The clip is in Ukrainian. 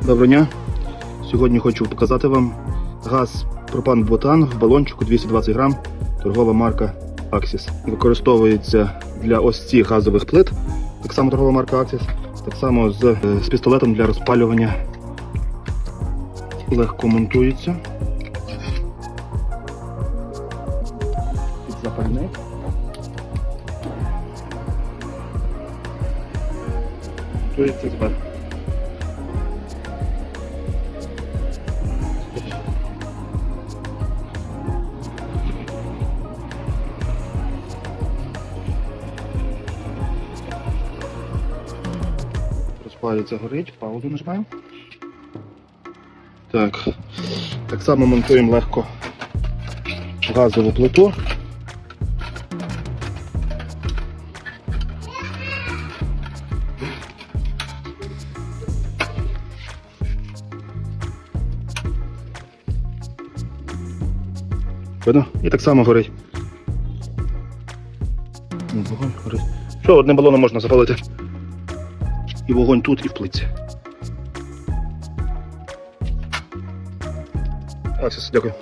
Доброго дня. Сьогодні хочу показати вам газ пропан бутан в балончику 220 грам, торгова марка Axis. Використовується для ось цих газових плит, так само торгова марка Axis, так само з, е, з пістолетом для розпалювання. Легко монтується. Запальник. Монтується зверху. Розпалюється, горить, паузу нажимаємо. Так. Так само монтуємо легко газову плиту. Видно? І так само горить. Вогонь горить. Що, одним балоном можна запалити? І вогонь тут, і в плитці. Аксіс, дякую.